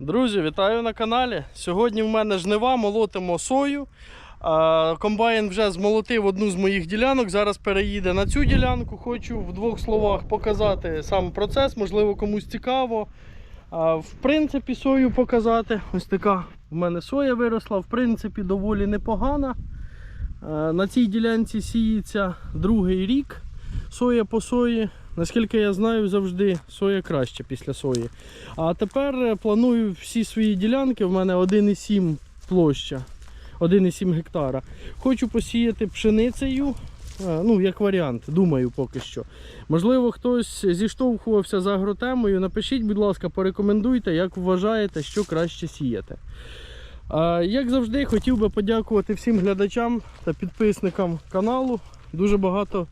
Друзі, вітаю на каналі. Сьогодні в мене жнива, молотимо сою. Комбайн вже змолотив одну з моїх ділянок. Зараз переїде на цю ділянку. Хочу в двох словах показати сам процес, можливо, комусь цікаво. В принципі, сою показати. Ось така в мене соя виросла, в принципі, доволі непогана. На цій ділянці сіється другий рік. Соя по сої. Наскільки я знаю, завжди соя краще після сої. А тепер е, планую всі свої ділянки. В мене 1,7 площа, 1,7 гектара. Хочу посіяти пшеницею. е, Ну, як варіант, думаю поки що. Можливо, хтось зіштовхувався з агротемою. Напишіть, будь ласка, порекомендуйте, як вважаєте, що краще сіяти. Як завжди, хотів би подякувати всім глядачам та підписникам каналу. Дуже багато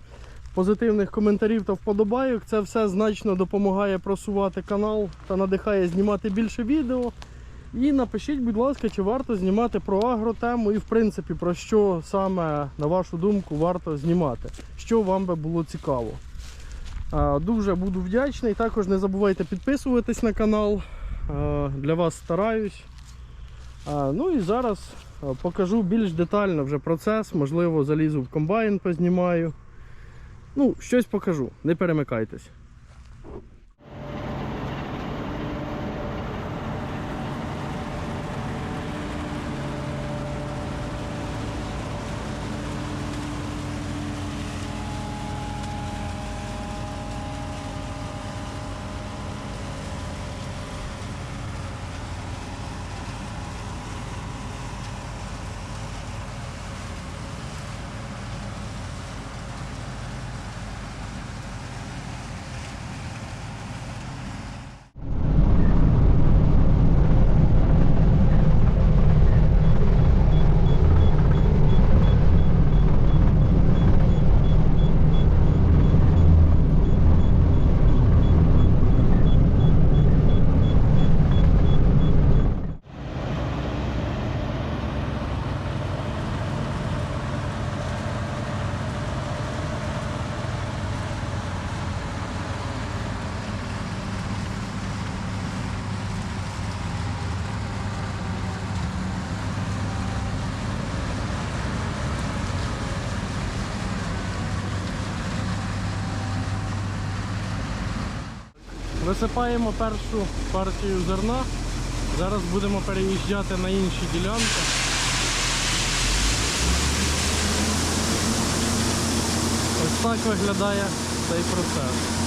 позитивних коментарів та вподобайок. Це все значно допомагає просувати канал та надихає знімати більше відео. І напишіть, будь ласка, чи варто знімати про агротему і в принципі про що саме, на вашу думку, варто знімати, що вам би було цікаво. Дуже буду вдячний. Також не забувайте підписуватись на канал. Для вас стараюсь. Ну і зараз покажу більш детально вже процес. Можливо, залізу в комбайн, познімаю. Ну, щось покажу, не перемикайтесь. Висипаємо першу партію зерна. Зараз будемо переїжджати на інші ділянки. Ось так виглядає цей процес.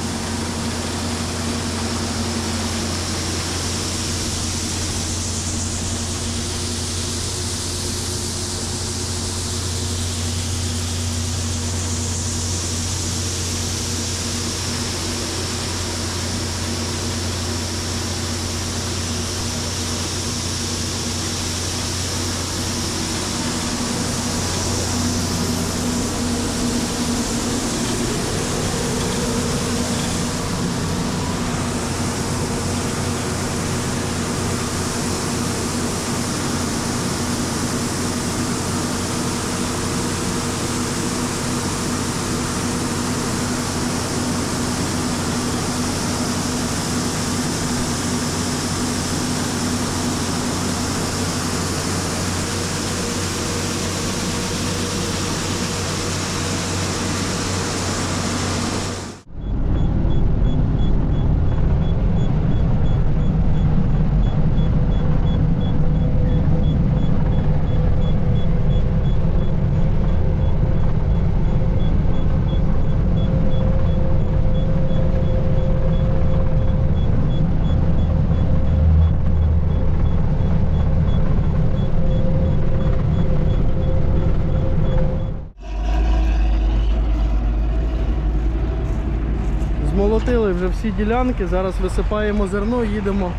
Змолотили вже всі ділянки, зараз висипаємо зерно, їдемо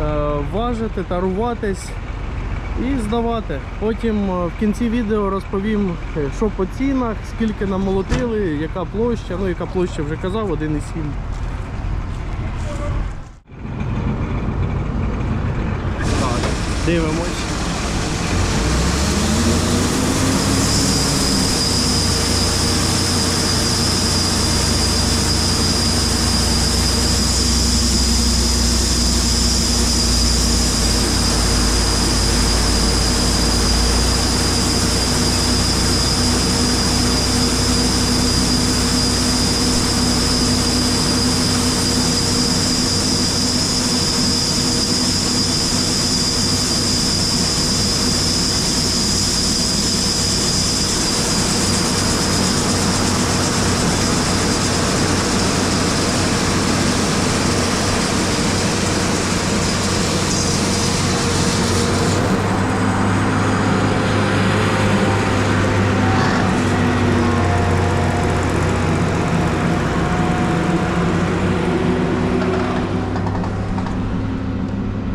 е, важити, таруватись і здавати. Потім е, в кінці відео розповім, е, що по цінах, скільки намолотили, яка площа, ну яка площа вже казав, 1,7. Дивимось.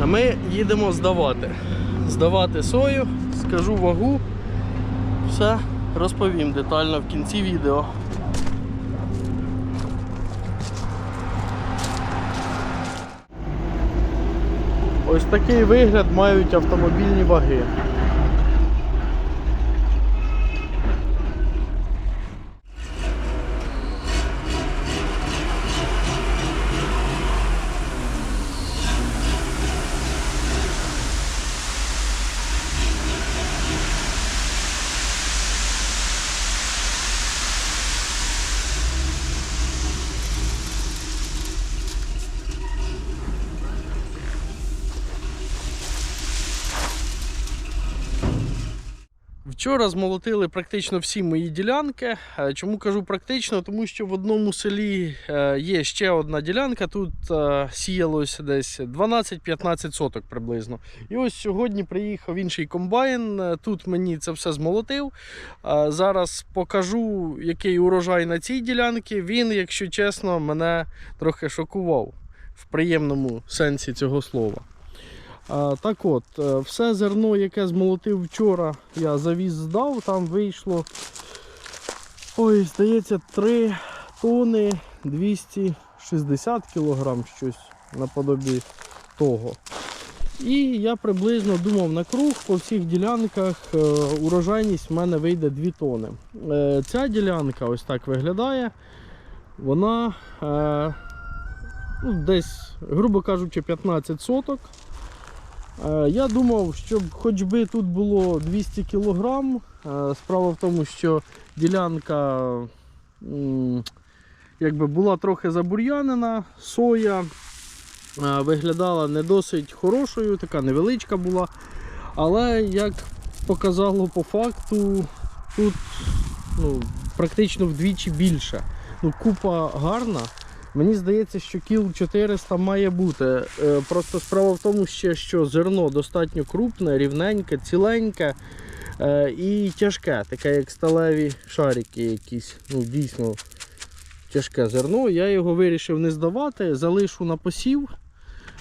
А ми їдемо здавати. Здавати сою, скажу вагу, все розповім детально в кінці відео. Ось такий вигляд мають автомобільні ваги. Вчора змолотили практично всі мої ділянки. Е, Чому кажу практично? Тому що в одному селі е, є ще одна ділянка. Тут е, сіялось десь 12-15 соток приблизно. І ось сьогодні приїхав інший комбайн. Тут мені це все змолотив. Зараз покажу, який урожай на цій ділянці. Він, якщо чесно, мене трохи шокував в приємному сенсі цього слова. Так от, е, все зерно, яке змолотив вчора, я завіз здав, там вийшло, ой, здається, 3 тони 260 кілограм щось наподобі того. І я приблизно думав на круг по всіх ділянках е, урожайність в мене вийде 2 тони. Е, Ця ділянка ось так виглядає. Вона ну, десь, грубо кажучи, 15 соток. Е, Я думав, щоб хоч би тут було 200 кг. Справа в тому, що ділянка якби була трохи забур'янена, соя е, виглядала не досить хорошою, така невеличка була. Але як показало по факту, тут ну, практично вдвічі більше. Ну, Купа гарна. Мені здається, що кіл 400 має бути. Е, Просто справа в тому, ще, що зерно достатньо крупне, рівненьке, ціленьке е, і тяжке, таке як сталеві шарики якісь. Ну, дійсно тяжке зерно. Я його вирішив не здавати, залишу на посів.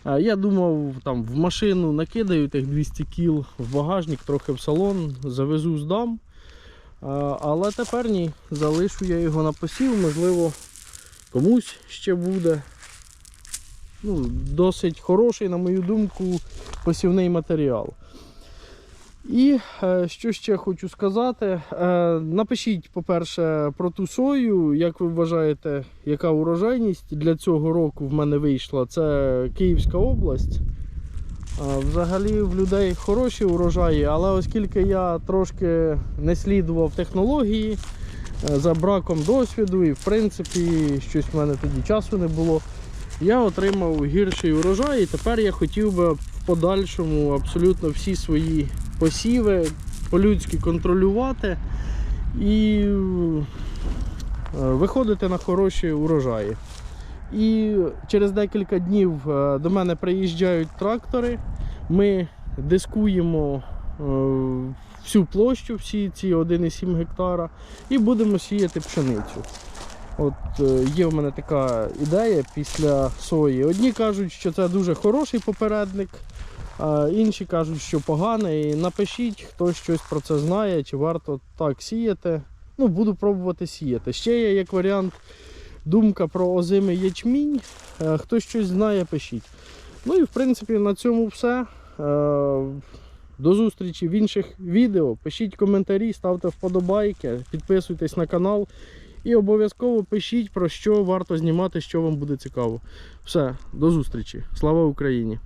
Е, Я думав, там в машину накидаю тих 200 кіл, в багажник, трохи в салон, завезу, здам. Але тепер ні, залишу я його на посів, можливо комусь ще буде. Ну, Досить хороший, на мою думку, посівний матеріал. І е, що ще хочу сказати, е, напишіть, по-перше, про ту сою, як ви вважаєте, яка урожайність для цього року в мене вийшла. Це Київська область. Е, Взагалі в людей хороші урожаї, але оскільки я трошки не слідував технології, за браком досвіду і в принципі щось в мене тоді часу не було. Я отримав гірший урожай і тепер я хотів би в подальшому абсолютно всі свої посіви по-людськи контролювати і е, виходити на хороші урожаї. І через декілька днів е, до мене приїжджають трактори. Ми дискуємо е, всю площу, всі ці 1,7 гектара, і будемо сіяти пшеницю. От е, є в мене така ідея після сої. Одні кажуть, що це дуже хороший попередник, а інші кажуть, що поганий. Напишіть, хто щось про це знає, чи варто так сіяти. Ну, буду пробувати сіяти. Ще є як варіант думка про озимий ячмінь. Е, Хто щось знає, пишіть. Ну і в принципі на цьому все. До зустрічі в інших відео. Пишіть коментарі, ставте вподобайки, підписуйтесь на канал. І обов'язково пишіть про що варто знімати, що вам буде цікаво. Все, до зустрічі. Слава Україні!